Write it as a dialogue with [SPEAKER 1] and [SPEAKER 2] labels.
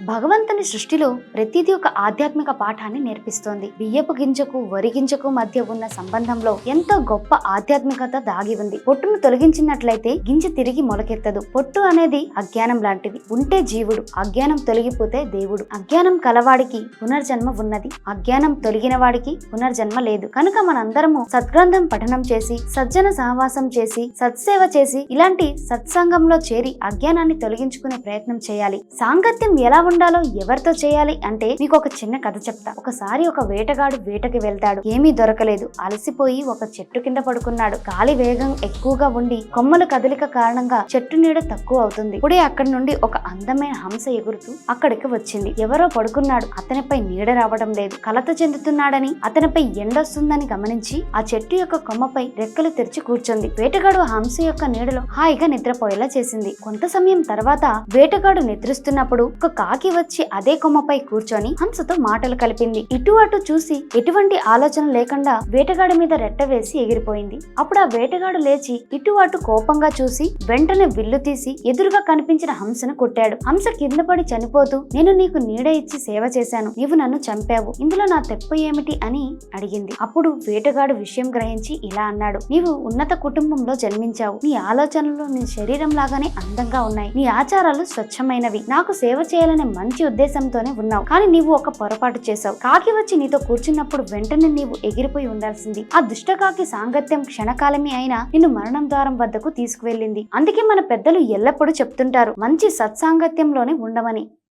[SPEAKER 1] భగవంతుని సృష్టిలో ప్రతిదీ ఒక ఆధ్యాత్మిక పాఠాన్ని నేర్పిస్తోంది. బియ్యపు గింజకు వరి గింజకు మధ్య ఉన్న సంబంధంలో ఎంతో గొప్ప ఆధ్యాత్మికత దాగి ఉంది. పొట్టును తొలగించినట్లయితే గింజ తిరిగి మొలకెత్తదు. పొట్టు అనేది అజ్ఞానం లాంటిది. ఉంటే జీవుడు అజ్ఞానం తొలగిపోతే దేవుడు. అజ్ఞానం కలవాడికి పునర్జన్మ ఉన్నది. అజ్ఞానం తొలగిన వాడికి పునర్జన్మ లేదు. కనుక మనందరము సద్గ్రంథం పఠనం చేసి సజ్జన సహవాసం చేసి సత్సేవ చేసి ఇలాంటి సత్సంగంలో చేరి అజ్ఞానాన్ని తొలగించుకునే ప్రయత్నం చేయాలి. సాంగత్యం ఎలా ఉండాలో ఎవరితో చేయాలి అంటే మీకు ఒక చిన్న కథ చెప్తా. ఒకసారి ఒక వేటగాడు వేటకి వెళ్తాడు. ఏమీ దొరకలేదు. అలసిపోయి ఒక చెట్టు కింద పడుకున్నాడు. గాలి వేగం ఎక్కువగా ఉండి కొమ్మలు కదలిక కారణంగా చెట్టు నీడ తక్కువ అవుతుంది. ఇప్పుడే అక్కడి నుండి ఒక అందమైన హంస ఎగురుతూ అక్కడికి వచ్చింది. ఎవరో పడుకున్నాడు. అతనిపై నీడ రావడం లేదు. కలత చెందుతున్నాడని అతనిపై ఎండొస్తుందని గమనించి ఆ చెట్టు యొక్క కొమ్మపై రెక్కలు తెరిచి కూర్చుంది. వేటగాడు హంస యొక్క నీడలో హాయిగా నిద్రపోయేలా చేసింది. కొంత సమయం తర్వాత వేటగాడు నిద్రిస్తున్నప్పుడు ఒక కాకి వచ్చి అదే కొమ్మపై కూర్చొని హంసతో మాటలు కలిపింది. ఇటు అటు చూసి ఎటువంటి ఆలోచన లేకుండా వేటగాడి మీద రెట్ట వేసి ఎగిరిపోయింది. అప్పుడు ఆ వేటగాడు లేచి ఇటు అటు కోపంగా చూసి వెంటనే విల్లు తీసి ఎదురుగా కనిపించిన హంసను కొట్టాడు. హంస కింద పడి చనిపోతూ నేను నీకు నీడ ఇచ్చి సేవ చేశాను. నీవు నన్ను చంపావు. ఇందులో నా తెప్పు ఏమిటి? అని అడిగింది. అప్పుడు వేటగాడు విషయం గ్రహించి ఇలా అన్నాడు. నీవు ఉన్నత కుటుంబంలో జన్మించావు. నీ ఆలోచనలు నీ శరీరం లాగానే అందంగా ఉన్నాయి. నీ ఆచారాలు స్వచ్ఛమైనవి. నాకు సేవ చేయాలనే మంచి ఉద్దేశంతోనే ఉన్నావు. కానీ నీవు ఒక పొరపాటు చేశావు. కాకి వచ్చి నీతో కూర్చున్నప్పుడు వెంటనే నీవు ఎగిరిపోయి ఉండాల్సింది. ఆ దుష్టకాకి సాంగత్యం క్షణకాలమే అయినా నిన్ను మరణం ద్వారం వద్దకు తీసుకువెళ్ళింది. అందుకే మన పెద్దలు ఎల్లప్పుడూ చెప్తుంటారు మంచి సత్సాంగత్యంలోనే ఉండమని.